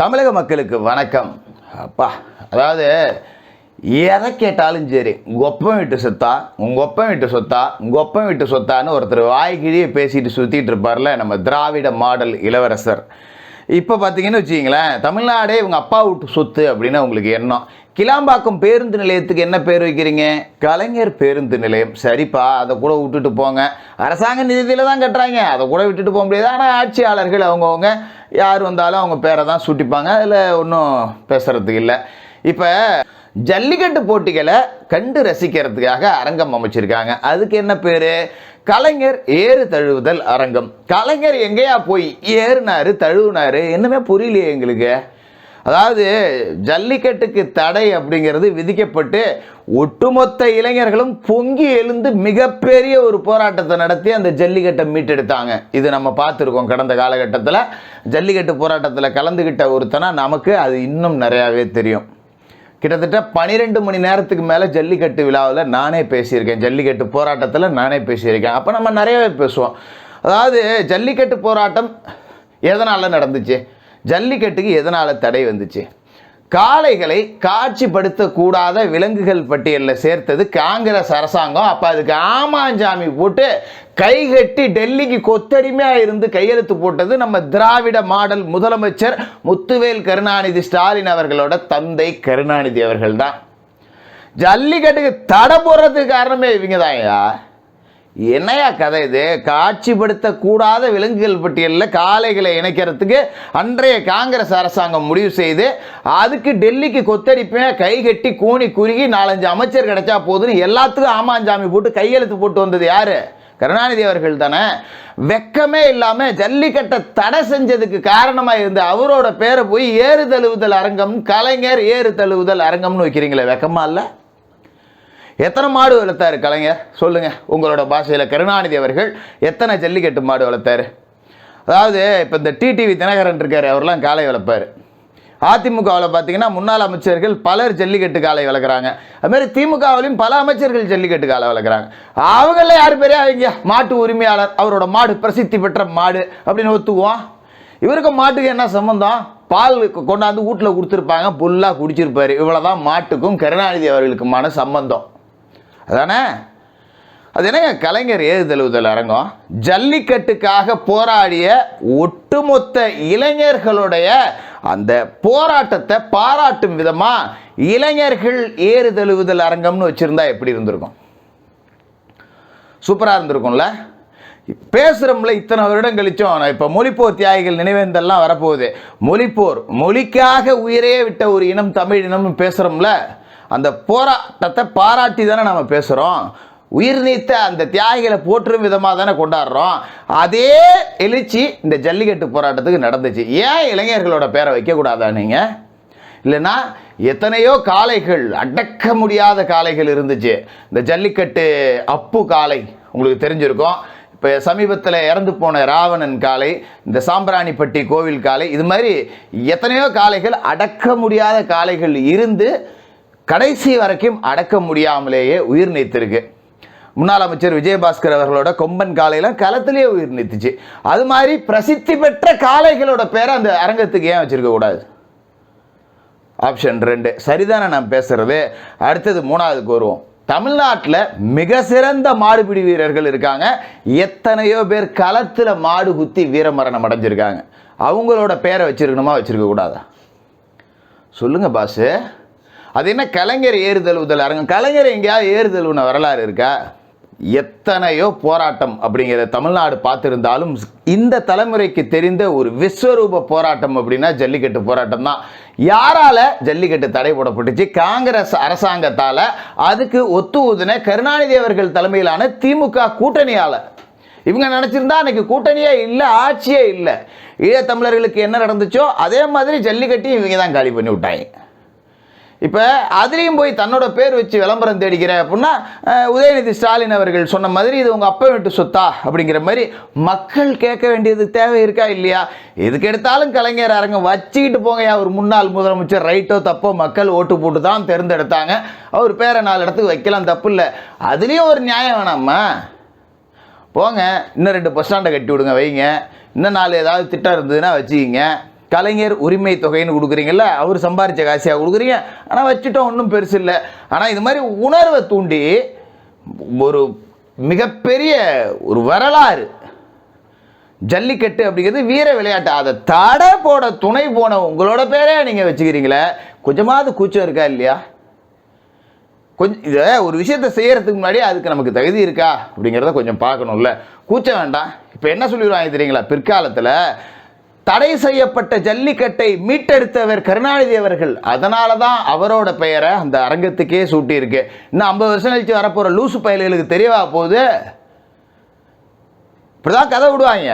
தமிழக மக்களுக்கு வணக்கம். அப்பா அதாவது எதை கேட்டாலும் சரி உங்கள் ஒப்பம் வீட்டு சொத்தா உங்கள் ஒப்பம் வீட்டு சொத்தா உங்கள் ஒப்பம் வீட்டு சொத்தான்னு ஒருத்தர் வாய்க்கிழியே பேசிட்டு சுற்றிட்டு இருப்பார்ல நம்ம திராவிட மாடல் இளவரசர். இப்போ பார்த்தீங்கன்னு வச்சிங்களேன் தமிழ்நாடே இவங்க அப்பா வீட்டு சொத்து அப்படின்னு உங்களுக்கு எண்ணம். கிளாம்பாக்கம் பேருந்து நிலையத்துக்கு என்ன பேர் வைக்கிறீங்க? கலைஞர் பேருந்து நிலையம். சரிப்பா அதை கூட விட்டுட்டு போங்க. அரசாங்க நிதியில் தான் கட்டுறாங்க. அதை கூட விட்டுட்டு போக முடியாது. ஆனால் ஆட்சியாளர்கள் அவங்கவுங்க யார் வந்தாலும் அவங்க பேரை தான் சூட்டிப்பாங்க. அதில் ஒன்றும் பேசுகிறதுக்கு இல்லை. இப்போ ஜல்லிக்கட்டு போட்டிகளை கண்டு ரசிக்கிறதுக்காக அரங்கம் அமைச்சிருக்காங்க. அதுக்கு என்ன பேர்? கலைஞர் ஏறு தழுவுதல் அரங்கம். கலைஞர் எங்கேயா போய் ஏறுனாரு தழுவுனாரு? என்னமே புரியலையே எங்களுக்கு. அதாவது ஜல்லிக்கட்டுக்கு தடை அப்படிங்கிறது விதிக்கப்பட்டு ஒட்டுமொத்த இளைஞர்களும் பொங்கி எழுந்து மிகப்பெரிய ஒரு போராட்டத்தை நடத்தி அந்த ஜல்லிக்கட்டை மீட்டெடுத்தாங்க. இது நம்ம பார்த்துருக்கோம் கடந்த காலகட்டத்தில். ஜல்லிக்கட்டு போராட்டத்தில் கலந்துக்கிட்ட ஒருத்தனா நமக்கு அது இன்னும் நிறையாவே தெரியும். கிட்டத்தட்ட பனிரெண்டு மணி நேரத்துக்கு மேலே ஜல்லிக்கட்டு விழாவில் நானே பேசியிருக்கேன். ஜல்லிக்கட்டு போராட்டத்தில் நானே பேசியிருக்கேன். அப்போ நம்ம நிறையவே பேசுவோம். அதாவது ஜல்லிக்கட்டு போராட்டம் எதனால் நடந்துச்சு? ஜல்லிக்கட்டுக்கு எதனால் தடை வந்துச்சு? காளைகளை காட்சிப்படுத்தக்கூடாத விலங்குகள் பட்டியலில் சேர்த்தது காங்கிரஸ் அரசாங்கம். அப்போ அதுக்கு ஆமாஞ்சாமி போட்டு கைகட்டி டெல்லிக்கு கொத்தடிமையாக இருந்து கையெழுத்து போட்டது நம்ம திராவிட மாடல் முதலமைச்சர் முத்துவேல் கருணாநிதி ஸ்டாலின் அவர்களோட தந்தை கருணாநிதி அவர்கள் தான் ஜல்லிக்கட்டுக்கு தடை போடுறதுக்கு காரணமே இவங்க தான்யா என்னையா கதை இது? காட்சிப்படுத்தக்கூடாத விலங்குகள் பட்டியலில் காளைகளை இணைக்கிறதுக்கு அன்றைய காங்கிரஸ் அரசாங்கம் முடிவு செய்து அதுக்கு டெல்லிக்கு கொத்தடிப்பேன் கை கட்டி கூனி குறுகி நாலஞ்சு அமைச்சர் கிடைச்சா போதுன்னு எல்லாத்துக்கும் ஆமாஞ்சாமி போட்டு கையெழுத்து போட்டு வந்தது யாரு? கருணாநிதி அவர்கள் தானே. வெக்கமே இல்லாமல் ஜல்லிக்கட்டை தடை செஞ்சதுக்கு காரணமாக இருந்த அவரோட பேரை போய் ஏறு தழுவுதல் அரங்கம் கலைஞர் ஏறு தழுவுதல் அரங்கம்னு வைக்கிறீங்களே வெக்கமா இல்லை? எத்தனை மாடு வளர்த்தாரு கலைஞர்? சொல்லுங்க. உங்களோட பாஷையில் கருணாநிதி அவர்கள் எத்தனை ஜல்லிக்கட்டு மாடு வளர்த்தாரு? அதாவது இப்போ இந்த டிடிவி தினகரன் இருக்காரு அவர்லாம் காலை வளர்ப்பார். அதிமுகவில் பார்த்தீங்கன்னா முன்னாள் அமைச்சர்கள் பலர் ஜல்லிக்கட்டு காலை வளர்க்குறாங்க. அதுமாரி திமுகவிலையும் பல அமைச்சர்கள் ஜல்லிக்கட்டு காலை வளர்க்குறாங்க. அவங்கள யார் பெரிய அவங்க மாட்டு உரிமையாளர் அவரோட மாடு பிரசித்தி பெற்ற மாடு அப்படின்னு ஒத்துக்குவோம். இவருக்கு மாட்டுக்கு என்ன சம்மந்தம் பால் கொண்டாந்து வீட்டில் கொடுத்துருப்பாங்க புல்லாக குடிச்சிருப்பார். இவ்வளோதான் மாட்டுக்கும் கருணாநிதி அவர்களுக்குமான சம்பந்தம். அதானே? அது என்னங்க கலைஞர் ஏறுதழுவுதல் அரங்கம்? ஜல்லிக்கட்டுக்காக போராடிய ஒட்டுமொத்த இளைஞர்களுடைய அந்த போராட்டத்தை பாராட்டும் விதமாக இளைஞர்கள் ஏறுதழுவுதல் அரங்கம்னு வச்சுருந்தா எப்படி இருந்திருக்கும்? சூப்பராக இருந்திருக்கும்ல? பேசுகிறோம்ல இத்தனை வருடம் கழிச்சோம். நான் இப்போ மொழிப்போர் தியாகிகள் நினைவேந்தெல்லாம் வரப்போகுது. மொழிப்போர் மொழிக்காக உயிரையே விட்ட ஒரு இனம் தமிழ் இனம்னு பேசுகிறோம்ல அந்த போராட்டத்தை பாராட்டி தானே நம்ம பேசுகிறோம் உயிர் நீத்த அந்த தியாகிகளை போற்றும் விதமாக தானே கொண்டாடுறோம். அதே எழுச்சி இந்த ஜல்லிக்கட்டு போராட்டத்துக்கு நடந்துச்சு. ஏன் இளைஞர்களோட பேரை வைக்கக்கூடாதா நீங்கள் இல்லைன்னா எத்தனையோ காளைகள் அடக்க முடியாத காளைகள் இருந்துச்சு. இந்த ஜல்லிக்கட்டு அப்பு காளை உங்களுக்கு தெரிஞ்சிருக்கும். இப்போ சமீபத்தில் இறந்து போன ராவணன் காளை இந்த சாம்பிராணிப்பட்டி கோவில் காளை இது மாதிரி எத்தனையோ காளைகள் அடக்க முடியாத காளைகள் இருந்து கடைசி வரைக்கும் அடக்க முடியாமலேயே உயிர் நீத்திருக்கு. முன்னாள் அமைச்சர் விஜயபாஸ்கர் அவர்களோட கொம்பன் காளையெல்லாம் களத்திலேயே உயிர் நீத்துச்சு. அது மாதிரி பிரசித்தி பெற்ற காளைகளோட பேரை அந்த அரங்கத்துக்கு ஏன் வச்சிருக்க கூடாது? ஆப்ஷன் ரெண்டு. சரிதானே நான் பேசுறது? அடுத்தது மூணாவதுக்கு வருவோம். தமிழ்நாட்டில் மிக சிறந்த மாடுபிடி வீரர்கள் இருக்காங்க. எத்தனையோ பேர் களத்தில் மாடு குத்தி வீரமரணம் அடைஞ்சிருக்காங்க. அவங்களோட பேரை வச்சிருக்கணுமா வச்சிருக்க கூடாதா? சொல்லுங்க பாஸு அது என்ன கலைஞர் ஏறுதழுவுதல் அரங்கம்? கலைஞர் எங்கேயாவது ஏறுதழுவுன வரலாறு இருக்கா? எத்தனையோ போராட்டம் அப்படிங்கிறத தமிழ்நாடு பார்த்துருந்தாலும் இந்த தலைமுறைக்கு தெரிந்த ஒரு விஸ்வரூப போராட்டம் அப்படின்னா ஜல்லிக்கட்டு போராட்டம் தான். யாரால ஜல்லிக்கட்டு தடை போடப்பட்டுச்சு? காங்கிரஸ் அரசாங்கத்தால். அதுக்கு ஒத்து ஊதுன கருணாநிதி அவர்கள் தலைமையிலான திமுக கூட்டணியால். இவங்க நினச்சிருந்தா அன்னைக்கு கூட்டணியே இல்லை ஆட்சியே இல்லை. ஈழத்தமிழர்களுக்கு என்ன நடந்துச்சோ அதே மாதிரி ஜல்லிக்கட்டையும் இவங்க தான் காலி பண்ணி விட்டாங்க. இப்போ அதுலேயும் போய் தன்னோட பேர் வச்சு விளம்பரம் தேடிக்கிறேன் அப்படின்னா உதயநிதி ஸ்டாலின் அவர்கள் சொன்ன மாதிரி இது உங்கள் அப்பா வீட்டு சொத்தா அப்படிங்கிற மாதிரி மக்கள் கேட்க வேண்டியது தேவை இருக்கா இல்லையா? எதுக்கு எடுத்தாலும் கலைஞர் அரங்கம் வச்சுக்கிட்டு போங்கயா ஒரு முன்னாள் முதலமைச்சர் ரைட்டோ தப்போ மக்கள் ஓட்டு போட்டு தான் தேர்ந்தெடுத்தாங்க. அவர் பேரை நாலு இடத்துக்கு வைக்கலாம் தப்பு இல்லை. அதுலேயும் ஒரு நியாயம் வேணாமா போங்க இன்னும் ரெண்டு பஸ் ஸ்டாண்டை கட்டி விடுங்க வைங்க. இன்னும் நாலு ஏதாவது திட்டம் இருந்ததுன்னா வச்சுக்கிங்க. கலைஞர் உரிமை தொகைன்னு கொடுக்குறீங்கல்ல அவர் சம்பாரித்த காசியாக கொடுக்குறீங்க? ஆனால் வச்சுட்டோம் ஒன்றும் பெருசு இல்லை. ஆனால் இது மாதிரி உணர்வை தூண்டி ஒரு மிகப்பெரிய ஒரு வரலாறு. ஜல்லிக்கட்டு அப்படிங்கிறது வீர விளையாட்டு. அதை தடை போட துணை போன உங்களோட பேரே நீங்கள் வச்சுக்கிறீங்களே கொஞ்சமாவது கூச்சம் இருக்கா இல்லையா? கொஞ்சம் இதை ஒரு விஷயத்தை செய்கிறதுக்கு முன்னாடி அதுக்கு நமக்கு தகுதி இருக்கா அப்படிங்கிறத கொஞ்சம் பார்க்கணும்ல. கூச்சம் வேண்டாம். இப்போ என்ன சொல்லிடுவாங்க தெரியுங்களா? பிற்காலத்தில் தடை செய்யப்பட்ட ஜல்லிக்கட்டை மீட்டெடுத்தவர் கருணாநிதி அவர்கள். அதனால தான் அவரோட பெயரை அந்த அரங்கத்துக்கே சூட்டியிருக்கு. இன்னும் ஐம்பது வருஷம் கழிச்சு வரப்போகிற லூசு பயல்களுக்கு தெரியவா போகுது? இப்படிதான் கதை விடுவாங்க.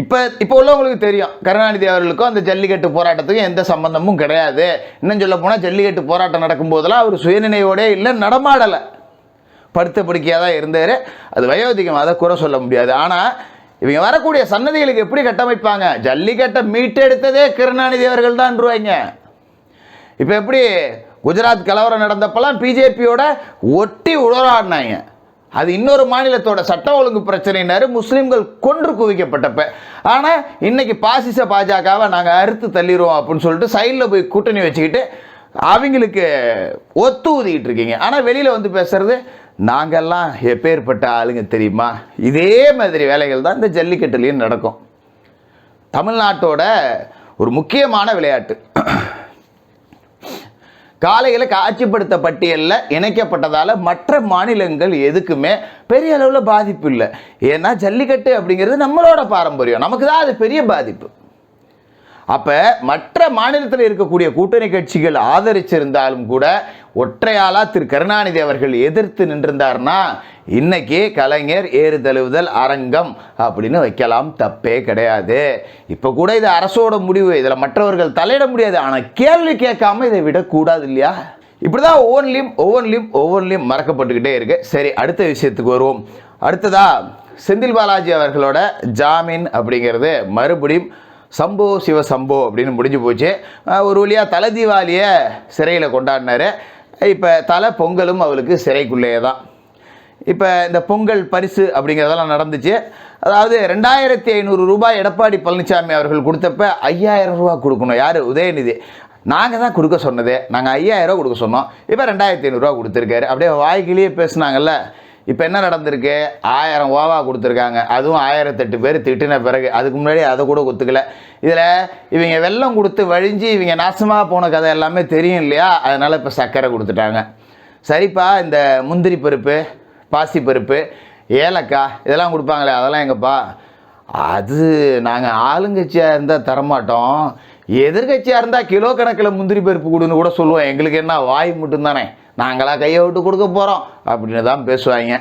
இப்போ இப்போ உள்ளவங்களுக்கு தெரியும். கருணாநிதி அவர்களுக்கும் அந்த ஜல்லிக்கட்டு போராட்டத்துக்கும் எந்த சம்பந்தமும் கிடையாது. இன்னும் சொல்ல போனால் ஜல்லிக்கட்டு போராட்டம் நடக்கும்போதெல்லாம் அவர் சுயநினைவோடே இல்லை நடமாடலை. படுத்த படுக்கையாக தான் இருந்தார். அது வயோதிகம் அதை குறை சொல்ல முடியாது. ஆனால் இவங்க வரக்கூடிய சன்னதிகளுக்கு எப்படி கட்டமைப்பாங்க? ஜல்லிக்கட்டை மீட்டெடுத்ததே கருணாநிதி அவர்கள் தான் இப்போ எப்படி குஜராத் கலவரம் நடந்தப்பெல்லாம் பிஜேபியோட ஒட்டி உளராடினாங்க அது இன்னொரு மாநிலத்தோட சட்ட ஒழுங்கு பிரச்சனைனாரு முஸ்லீம்கள் கொன்று குவிக்கப்பட்டப்ப. ஆனால் இன்னைக்கு பாசிச பாஜகவை நாங்கள் அறுத்து தள்ளிடுவோம் அப்படின்னு சொல்லிட்டு சைடில் போய் கூட்டணி வச்சுக்கிட்டு அவங்களுக்கு ஒத்து ஊதிக்கிட்டு இருக்கீங்க. ஆனால் வெளியில் வந்து பேசுறது நாங்கள்லாம் எப்பேற்பட்ட ஆளுங்க தெரியுமா? இதே மாதிரி வேலைகள் தான் இந்த ஜல்லிக்கட்டுலேயும் நடக்கும். தமிழ்நாட்டோட ஒரு முக்கியமான விளையாட்டு. காலையில் காட்சிப்படுத்த பட்டியலில் இணைக்கப்பட்டதால் மற்ற மாநிலங்கள் எதுக்குமே பெரிய அளவில் பாதிப்பு இல்லை. ஏன்னா ஜல்லிக்கட்டு அப்படிங்கிறது நம்மளோட பாரம்பரியம். நமக்கு தான் அது பெரிய பாதிப்பு. அப்போ மற்ற மாநிலத்தில் இருக்கக்கூடிய கூட்டணி கட்சிகள் ஆதரிச்சிருந்தாலும் கூட ஒற்றையாளா திரு கருணாநிதி அவர்கள் எதிர்த்து நின்றிருந்தார்னா இன்னைக்கு கலைஞர் ஏறு தழுவுதல் அரங்கம் அப்படின்னு வைக்கலாம். தப்பே கிடையாது. இப்போ கூட இது அரசோட முடிவு. இதில் மற்றவர்கள் தலையிட முடியாது. ஆனால் கேள்வி கேட்காம இதை விடக்கூடாது இல்லையா? இப்படிதான் ஒவ்வொன்றிலையும் ஒவ்வொன்றிலையும் ஒவ்வொன்றிலையும் மறக்கப்பட்டுக்கிட்டே இருக்கு. சரி அடுத்த விஷயத்துக்கு வருவோம். அடுத்ததா செந்தில் பாலாஜி அவர்களோட ஜாமீன் அப்படிங்கிறது மறுபடியும் சம்போ சிவ சம்போ அப்படின்னு முடிஞ்சு போச்சு. ஒரு வழியாக தலை தீபாவளியை சிறையில் கொண்டாடினாரு. இப்போ தலை பொங்கலும் அவளுக்கு சிறைக்குள்ளேயே தான் இப்போ இந்த பொங்கல் பரிசு அப்படிங்கிறதெல்லாம் நடந்துச்சு. அதாவது ரெண்டாயிரத்தி ஐநூறு ரூபாய் எடப்பாடி பழனிசாமி அவர்கள் கொடுத்தப்ப ஐயாயிரம் ரூபா கொடுக்கணும். யார்? உதயநிதி. நாங்கள் தான் கொடுக்க சொன்னது. நாங்கள் ஐயாயிரம் ரூபா கொடுக்க சொன்னோம். இப்போ ரெண்டாயிரத்தி ஐநூறுரூவா கொடுத்துருக்காரு. அப்படியே வாய்க்கிலேயே பேசுனாங்கல்ல. இப்போ என்ன நடந்திருக்கு? ஆயிரம் ஓவா கொடுத்துருக்காங்க. அதுவும் ஆயிரத்தெட்டு பேர் திட்டின பிறகு அதுக்கு முன்னாடி அதை கூட ஒத்துக்கல. இதில் இவங்க வெள்ளம் கொடுத்து வழிஞ்சு இவங்க நாசமாக போன கதை எல்லாமே தெரியும் இல்லையா? அதனால் இப்போ சர்க்கரை கொடுத்துட்டாங்க. சரிப்பா இந்த முந்திரி பருப்பு பாசி பருப்பு ஏலக்காய் இதெல்லாம் கொடுப்பாங்களே அதெல்லாம் எங்கப்பா? அது நாங்கள் ஆளுங்கட்சியாக இருந்தால் தரமாட்டோம். எதிர்கட்சியாக இருந்தால் கிலோ கணக்கில் முந்திரி பருப்பு கொடுன்னு கூட சொல்லுவோம். எங்களுக்கு என்ன வாய் மட்டும்தானே நாங்களாக கையை விட்டு கொடுக்க போகிறோம் அப்படின்னு தான் பேசுவாங்க.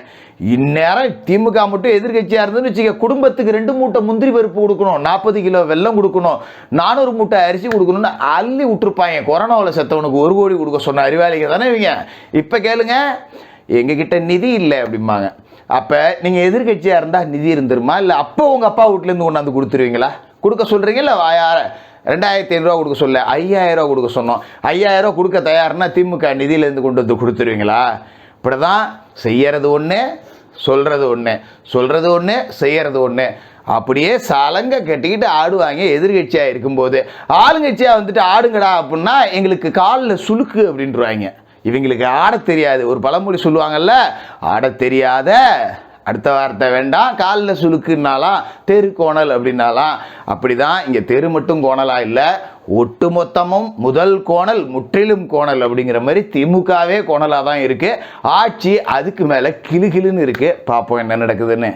இந்நேரம் திமுக மட்டும் எதிர்கட்சியாக இருந்துன்னு வச்சுக்க குடும்பத்துக்கு ரெண்டு மூட்டை முந்திரி பருப்பு கொடுக்கணும். நாற்பது கிலோ வெல்லம் கொடுக்கணும். நானூறு மூட்டை அரிசி கொடுக்கணும்னு அள்ளி விட்டுருப்பாங்க. கொரோனாவில் செத்தவனுக்கு ஒரு கோடி கொடுக்க சொன்ன அறிவாளிங்க தானே இவங்க? இப்போ கேளுங்க. எங்ககிட்ட நிதி இல்லை அப்படிம்பாங்க. அப்போ நீங்கள் எதிர்கட்சியாக இருந்தால் நிதி இருந்துருமா இல்லை அப்போ உங்கள் அப்பா வீட்டிலேருந்து கொண்டாந்து கொடுத்துருவீங்களா? கொடுக்க சொல்கிறீங்களா வாயார. ரெண்டாயிரத்தி ஐநூறுரூவா கொடுக்க சொல்ல ஐயாயிரரூவா கொடுக்க சொன்னோம். ஐயாயிரரூவா கொடுக்க தயார்னா திமுக நிதியிலேருந்து கொண்டு வந்து கொடுத்துருவீங்களா? இப்படி தான் செய்யறது ஒன்று சொல்கிறது ஒன்று சொல்கிறது ஒன்று செய்யறது ஒன்று அப்படியே சலங்க கட்டிக்கிட்டு ஆடுவாங்க எதிர்கட்சியாக இருக்கும்போது ஆளுங்கட்சியாக வந்துட்டு ஆடுங்கடா அப்படின்னா எங்களுக்கு காலில் சுழுக்கு அப்படின்றாங்க இவங்களுக்கு ஆடத் தெரியாது. ஒரு பழமொழி சொல்லுவாங்கல்ல ஆடத் தெரியாத அடுத்த வார்த்தை வேண்டாம். காலில் சுழுக்குன்னாலாம் தெரு கோணல் அப்படின்னாலாம் அப்படி தான் இங்கே தெரு மட்டும் கோணலாக இல்லை ஒட்டுமொத்தமும் முதல் கோணல் முற்றிலும் கோணல் அப்படிங்கிற மாதிரி திமுகவே கோணலாக தான் இருக்குது ஆட்சி அதுக்கு மேலே கிளுகிளுன்னு இருக்குது பார்ப்போம் என்ன நடக்குதுன்னு.